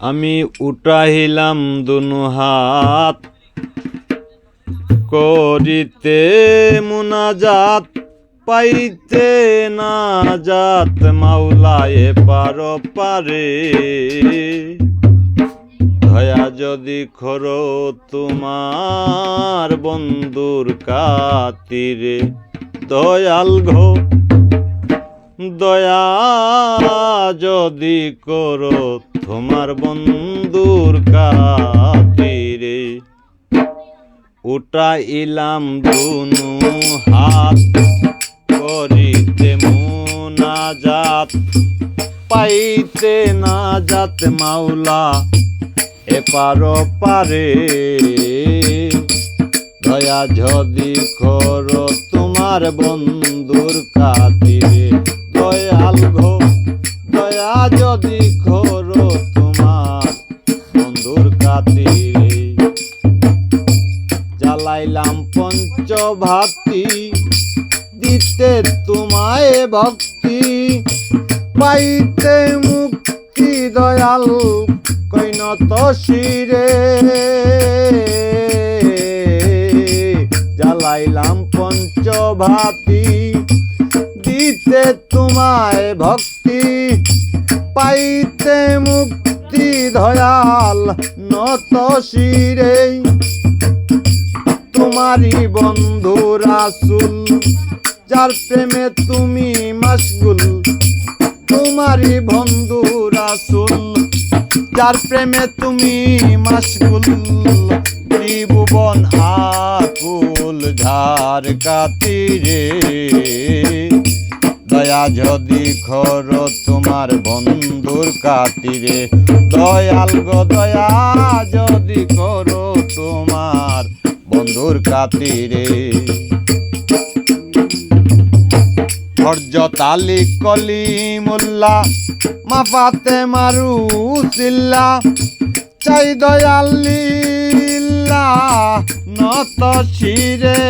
আমি উঠাইলাম দুনু হাত। করিতে মুনাজাত, পাইতে না জাত মাওলায়ে পার পারে। দয়া যদি খরো তোমার বন্ধুর কাতিরে দয়াল ঘো, দয়া যদি করো তোমার বন্ধুর কাতিরে উঠাইলাম দুনু হাত, করিতে মুনাজাত পাইতে না যাত মাওলা, এপার পারে দয়া যদি করো তোমার বন্ধুর কাতিরে দয়াল ঘো দয়া যদি করো জ্বালাইলাম পঞ্চভাতি, দিতে তোমায় ভক্তি, পাইতে মুক্তি দয়াল কৈনত শিরে। জ্বালাইলাম পঞ্চভাতি, দিতে তোমায় ভক্তি, পাইতে মুক্তি দয়াল নত শিরে। তোমারই বন্ধু রাসুল, যার প্রেমে তুমি মাসগুল তোমারই বন্ধু রাসুল, যার প্রেমে তুমি মাসগুল ত্রিভুবন আকুল ঝার কাতিরে। দয়া যদি খর তোমার বন্ধুর কাতিরে। দয়াল গো দয়া যদি করো তোমার বন্ধুর কাতিরে। হরজত আলী কলিমুল্লা মাফাতে মারু সিল্লা। চাই দয়াল্লিল্লা নত শিরে।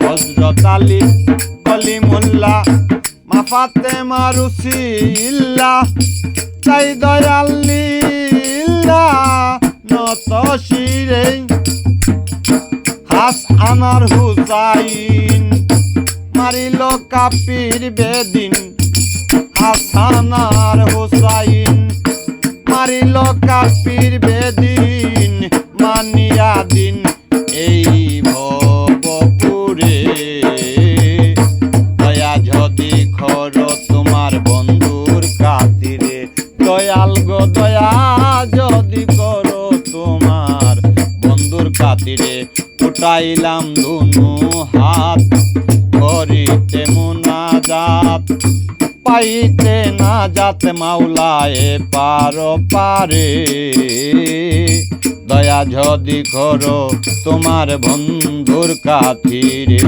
হজরত আলী কলিমুল্লা মাফাতে মারু সিল্লা। চাই দয়াল্লিল্লা নত শিরে হাস আমার হুসাইন মারিল কাপির বেদিন। হাসানার হুসাইন মারিল কাপির বেদিন। উঠাইলাম দুনু হাত, করিতে মুনাজাত পাইতে না যাতে মাওলায়ে পার পারে। দয়া যদি করো তোমার বন্ধুর কাতিরে